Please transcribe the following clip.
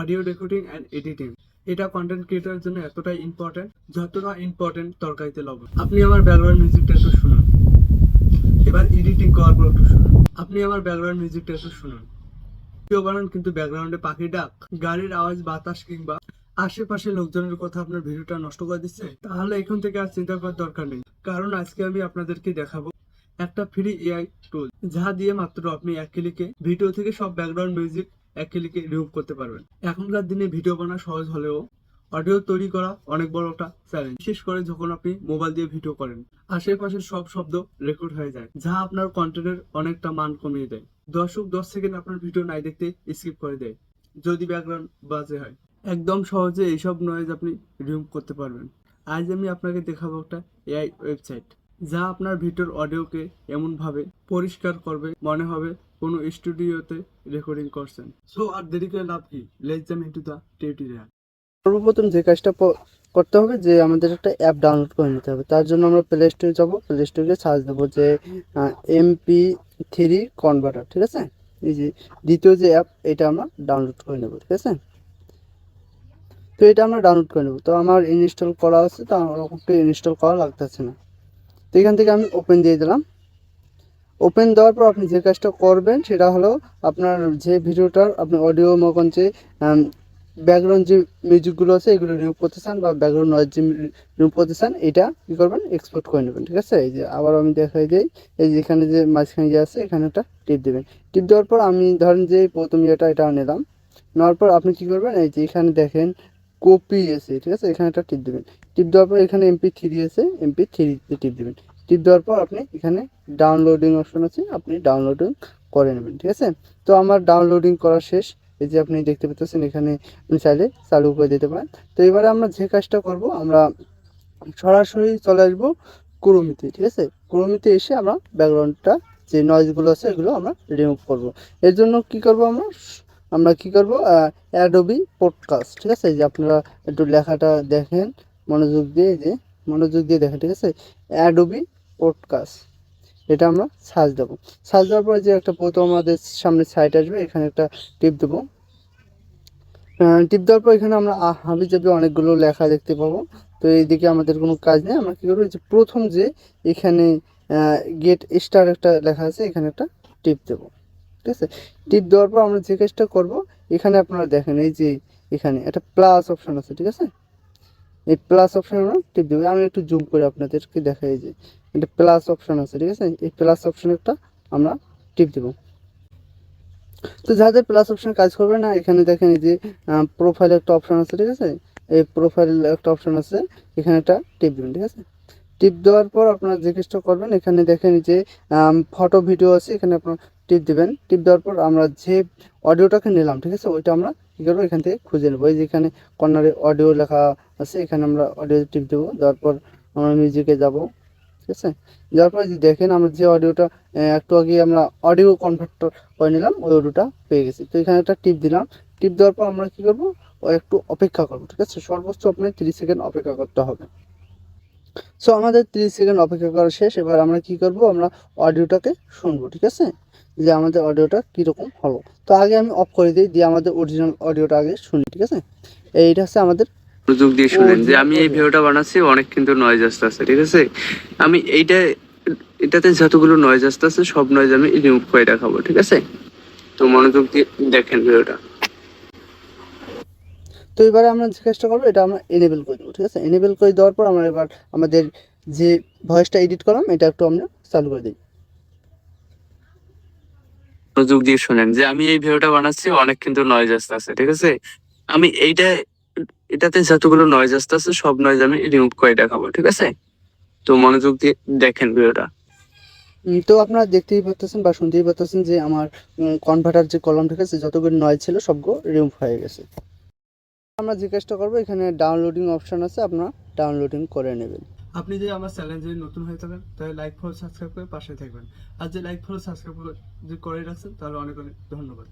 Audio recording and editing এটা content ক্রিয়েটারের জন্য এতটাই ইম্পর্টেন্ট যতটা ইম্পর্টেন্ট তরকারিতে লবণ। আপনি আমার ব্যাকগ্রাউন্ড মিউজিকটা একটু শুনুন। এবার এডিটিং করার পর একটু শুনুন। আপনি আমার ব্যাকগ্রাউন্ড মিউজিকটা একটু শুনুন। কেউ বানান কিন্তু ব্যাকগ্রাউন্ডে পাখি ডাক, গাড়ির আওয়াজ, বাতাস কিংবা আশেপাশে লোকজনের কথা আপনার ভিডিওটা নষ্ট করে দিচ্ছে? তাহলে এখন থেকে আর চিন্তা করার দরকার নেই। কারণ আজকে আমি আপনাদেরকে দেখাবো একটা ফ্রি এআই টুল যা দিয়ে মাত্র আপনি এক ক্লিকে ভিডিও থেকে সব ব্যাকগ্রাউন্ড মিউজিক এক ক্লিকে রিমুভ করতে পারবেন। এখনকার দিনে ভিডিও বানানো সহজ হলেও অডিও তৈরি করা অনেক বড় একটা চ্যালেঞ্জ বিশেষ করে যখন আপনি মোবাইল দিয়ে ভিডিও করেন, আশেপাশের সব শব্দ রেকর্ড হয়ে যায়, যা আপনার কন্টেন্টের অনেকটা মান কমিয়ে দেয়। দর্শক দশ সেকেন্ড আপনার ভিডিও নাই দেখতে স্কিপ করে দেয়, যদি ব্যাকগ্রাউন্ড বাজে হয়। একদম সহজে এইসব নয়েজ আপনি রিমুভ করতে পারবেন। আজ আমি আপনাকে দেখাবো একটা এআই ওয়েবসাইট যা আপনার ভিডিওর অডিওকে এমনভাবে পরিষ্কার করবে মনে হবে কোনো স্টুডিওতে রেকর্ডিং করছেন। সো আর দেরি করে লাভ কি? Let's jump into the tutorial সর্বপ্রথম যে কাজটা করতে হবে যে আমাদের একটা অ্যাপ ডাউনলোড করে নিতে হবে। তার জন্য আমরা প্লে স্টোরে যাব। প্লে স্টোরে সার্চ দেবো যে এমপি থ্রি কনভার্টার ঠিক আছে? এই যে দ্বিতীয় যে অ্যাপ, এটা আমরা ডাউনলোড করে নেব, ঠিক আছে? তো এটা আমরা ডাউনলোড করে নেব। তো আমার ইনস্টল করা আছে, তো আমার একটু ইনস্টল করা লাগতেছে না। তো এখান থেকে আমি ওপেন দিয়ে দিলাম। ওপেন দেওয়ার পর আপনি যে কাজটা করবেন সেটা হলো আপনার যে ভিডিওটার আপনি অডিও মকন যে ব্যাকগ্রাউন্ড যে মিউজিকগুলো আছে, এগুলো রিমুভ করতে চান বা ব্যাকগ্রাউন্ড নয়েজ যে রিমুভ করতে চান, এটা কী করবেন? এক্সপোর্ট করে নেবেন, ঠিক আছে? এই যে আবার আমি দেখাই দিই। এই যে এখানে যে মাঝখানে যে আছে, এখানে একটা টিপ দেবেন। টিপ দেওয়ার পর আমি ধরেন যে প্রথম ইয়েটা এটা নিলাম। নেওয়ার পর আপনি কী করবেন? এই যে এখানে দেখেন কপি আছে, ঠিক আছে? এখানে একটা টিপ দেবেন। টিপ দেওয়ার পর এখানে এমপি থ্রি আছে এমপি থ্রিতে টিপ দেবেন। টিপ দেওয়ার পর আপনি এখানে ডাউনলোডিং অপশন আছে, আপনি ডাউনলোডিং করে নেবেন, ঠিক আছে? তো আমার ডাউনলোডিং করা শেষ। এই যে আপনি দেখতে পেতেছেন এখানে চাইলে চালু করে দিতে পারেন। তো এবারে আমরা যে কাজটা করব, আমরা সরাসরি চলে আসব ক্রোমিতে ঠিক আছে? ক্রোমিতে এসে আমরা ব্যাকগ্রাউন্ডটা যে নয়েজগুলো আছে, এগুলো আমরা রিমুভ করব। এর জন্য কি করব আমরা? আমরা কি করব? অ্যাডোবি পডকাস্ট ঠিক আছে? যে আপনারা একটু লেখাটা দেখেন, মনোযোগ দিয়ে যে মনোযোগ দিয়ে দেখেন, ঠিক আছে? অ্যাডোবি পডকাস্ট এটা আমরা সার্চ দেবো। সার্চ দেওয়ার পরে যে একটা প্রথম আমাদের সামনে সাইট আসবে, এখানে একটা টিপ দেবো। টিপ দেওয়ার পর এখানে আমরা হাবি যাবে অনেকগুলো লেখা দেখতে পাবো। তো এইদিকে আমাদের কোনো কাজ নেই, আমরা কী করব? যে প্রথম যে এখানে গেট স্টার একটা লেখা আছে, এখানে একটা টিপ দেবো। ঠিক আছে? টিপ দেওয়ার পর আমরা যে কাজটা করব, এখানে আপনারা দেখেন এই যে এখানে একটা প্লাস অপশন আছে, ঠিক আছে? এই প্লাস অপশন আমরা টিপ দেবো। আমি একটু জুম করে আপনাদেরকে দেখাই যে একটা প্লাস অপশন আছে, ঠিক আছে? এই প্লাস অপশন একটা আমরা টিপ দেবো। তো যাদের প্লাস অপশন কাজ করবে না, এখানে দেখেন এই যে প্রোফাইল একটা অপশন আছে, ঠিক আছে? এই প্রোফাইল একটা অপশন আছে, এখানে একটা টিপ দেবেন, ঠিক আছে? টিপ দেওয়ার পর আপনারা কাজটা করবেন, এখানে দেখেন যে ফটো ভিডিও আছে, এখানে আপনার টিপ দেবেন। টিপ দেওয়ার পর আমরা যে অডিওটাকে নিলাম, ঠিক আছে? ওইটা আমরা কী করব? এখান থেকে খুঁজে নেব। এই যে এখানে কর্নারে অডিও লেখা আছে, এখানে আমরা অডিও টিপ দেবো। দেওয়ার পর আমরা মিউজিকে যাব, ঠিক আছে? যাওয়ার পর যে দেখেন, আমরা যে অডিওটা একটু আগে আমরা অডিও কনভার্টার করে নিলাম, ওই অডিওটা পেয়ে গেছি। তো এখানে একটা টিপ দিলাম। টিপ দেওয়ার পর আমরা কী করব? একটু অপেক্ষা করব, ঠিক আছে? সর্বোচ্চ আপনার তিরিশ সেকেন্ড অপেক্ষা করতে হবে। সো আমাদের তিরিশ সেকেন্ড অপেক্ষা করা শেষ। এবার আমরা কি করব? আমরা অডিওটাকে শুনব ঠিক আছে? যে আমাদের অডিওটা কীরকম হলো। তো আগে আমি অফ করে দিই দিয়ে আমাদের অরিজিনাল অডিওটা আগে শুনি ঠিক আছে? এইটা হচ্ছে আমাদের মনোযোগ দিয়ে শুনেন যে আমি এই ভিডিওটা বানাচ্ছি অনেক কিন্তু নয়েজ আসতেছে ঠিক আছে? আমি এইটা এটাতে যতগুলো নয়েজ আসতেছে সব নয়েজ আমি রিমুভ করে দেখাবো ঠিক আছে? তো মনোযোগ দিয়ে দেখেন ভিডিওটা। তো এবারে আমরা যে কাজটা করব এটা আমরা এনেবেল করে দেবো ঠিক আছে? এনেবেল করে দেওয়ার পর আমরা এবার আমাদের যে ভয়েসটা এডিট করলাম এটা একটু আমরা চালু করে দিই। মনোযোগ দিয়ে শুনেন যে আমি এই ভিডিওটা বানাচ্ছি অনেক কিন্তু নয়েজ আসতেছে ঠিক আছে? আমি এইটা এটাতে যতগুলো নয়েজ আসতেছে সব নয়েজ আমি রিমুভ করে দেখাবো ঠিক আছে? তো মনোযোগ দিয়ে দেখেন ভিডিওটা। তো আপনারা দেখতেই পাচ্ছেন বা শুনতেই পাচ্ছেন যে আমার কনভার্টার যে কলম ঠিক আছে? যতগুলো নয় ছিল সবগুলো রিমুভ হয়ে গেছে। আমরা জিজ্ঞাসা করব, এখানে ডাউনলোডিং অপশন আছে, আপনার ডাউনলোডিং করে নেবেন। আপনি যদি আমার চ্যানেল যদি নতুন হয়ে থাকেন, তাহলে লাইক ফলো সাবস্ক্রাইব করে পাশে থাকবেন। আর যে লাইক ফলো সাবস্ক্রাইব করে যদি করে রাখছেন, তাহলে অনেক অনেক ধন্যবাদ।